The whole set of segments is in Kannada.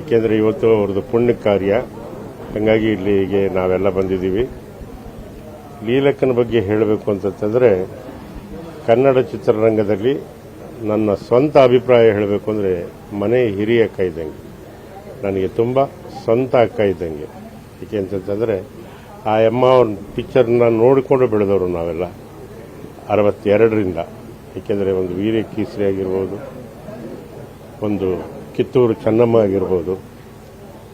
ಏಕೆಂದರೆ ಇವತ್ತು ಅವ್ರದ್ದು ಪುಣ್ಯ ಕಾರ್ಯ. ಹಾಗಾಗಿ ಇಲ್ಲಿಗೆ ನಾವೆಲ್ಲ ಬಂದಿದ್ದೀವಿ. ಲೀಲಕ್ಕನ ಬಗ್ಗೆ ಹೇಳಬೇಕು ಅಂತಂತಂದರೆ, ಕನ್ನಡ ಚಿತ್ರರಂಗದಲ್ಲಿ ನನ್ನ ಸ್ವಂತ ಅಭಿಪ್ರಾಯ ಹೇಳಬೇಕು ಅಂದರೆ, ಮನೆ ಹಿರಿಯ ಅಕ್ಕ ಇದ್ದಂಗೆ ನನಗೆ ತುಂಬ ಸ್ವಂತ ಅಕ್ಕ ಇದ್ದಂಗೆ ಏಕೆ ಅಂತಂತಂದರೆ, ಆ ಅಮ್ಮ ಅವ್ರ ಪಿಕ್ಚರ್ನ ನೋಡಿಕೊಂಡು ಬೆಳೆದವರು ನಾವೆಲ್ಲ. ಅರವತ್ತೆರಡರಿಂದ. ಏಕೆಂದರೆ ಒಂದು ವೀರ್ಯ ಕೀಸರಿ ಆಗಿರ್ಬೋದು, ಒಂದು ಕಿತ್ತೂರು ಚೆನ್ನಮ್ಮ ಆಗಿರ್ಬೋದು,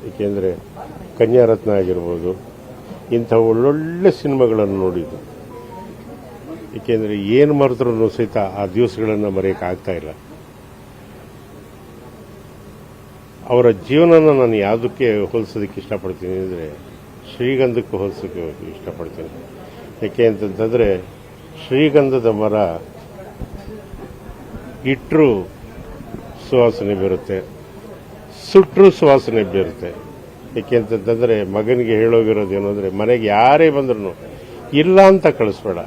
ಏಕೆಂದರೆ ಕನ್ಯಾರತ್ನ ಆಗಿರ್ಬೋದು, ಇಂಥ ಒಳ್ಳೊಳ್ಳೆ ಸಿನಿಮಾಗಳನ್ನು ನೋಡಿದ್ದು. ಏಕೆಂದರೆ ಏನು ಮರೆದ್ರೂ ಸಹಿತ ಆ ದಿವಸಗಳನ್ನು ಮರೆಯೋಕ್ಕಾಗ್ತಾ ಇಲ್ಲ. ಅವರ ಜೀವನನ ನಾನು ಯಾವುದಕ್ಕೆ ಹೋಲಿಸೋದಕ್ಕೆ ಇಷ್ಟಪಡ್ತೀನಿ ಅಂದರೆ, ಶ್ರೀಗಂಧಕ್ಕೆ ಹೋಲಿಸೋಕೆ ಇಷ್ಟಪಡ್ತೀನಿ. ಯಾಕೆ ಅಂತಂತಂದರೆ, ಶ್ರೀಗಂಧದ ಮರ ಇಟ್ಟರು ಸುವಾಸನೆ ಬೀರುತ್ತೆ. ಸುಟ್ಟರು ಸುವಾಸನೆ ಬೀರುತ್ತೆ. ಏಕೆ ಅಂತಂತಂದರೆ ಮಗನಿಗೆ ಹೇಳೋಗಿರೋದು ಏನು ಅಂದರೆ, ಮನೆಗೆ ಯಾರೇ ಬಂದ್ರು ಇಲ್ಲ ಅಂತ ಕಳಿಸ್ಬೇಡ.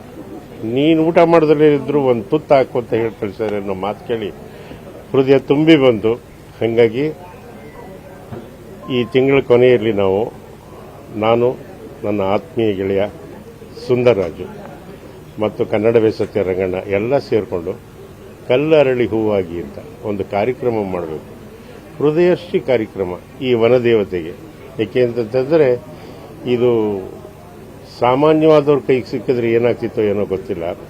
ನೀನು ಊಟ ಮಾಡಿದ್ರೆ ಇದ್ರು ಒಂದು ತುತ್ತು ಹಾಕು ಅಂತ ಹೇಳಿ ಕಳಿಸಿದ್ರೆ ಅನ್ನೋ ಮಾತು ಕೇಳಿ ಹೃದಯ ತುಂಬಿ ಬಂತು ಹಾಗಾಗಿ ಈ ತಿಂಗಳ ಕೊನೆಯಲ್ಲಿ ನಾವು, ನಾನು, ನನ್ನ ಆತ್ಮೀಯ ಗೆಳೆಯ ಸುಂದರರಾಜು ಮತ್ತು ಕನ್ನಡ ಬೇಸತ್ಯ ರಂಗಣ್ಣ ಎಲ್ಲ ಸೇರಿಕೊಂಡು ಕಲ್ಲರಳಿ ಹೂವಾಗಿ ಅಂತ ಒಂದು ಕಾರ್ಯಕ್ರಮ ಮಾಡಬೇಕು. ಹೃದಯಶ್ರೀ ಕಾರ್ಯಕ್ರಮ ಈ ವನದೇವತೆಗೆ. ಏಕೆ ಅಂತಂತಂದರೆ ಇದು ಸಾಮಾನ್ಯವಾದವ್ರ ಕೈಗೆ ಸಿಕ್ಕಿದ್ರೆ ಏನಾಗ್ತಿತ್ತೋ ಏನೋ ಗೊತ್ತಿಲ್ಲ.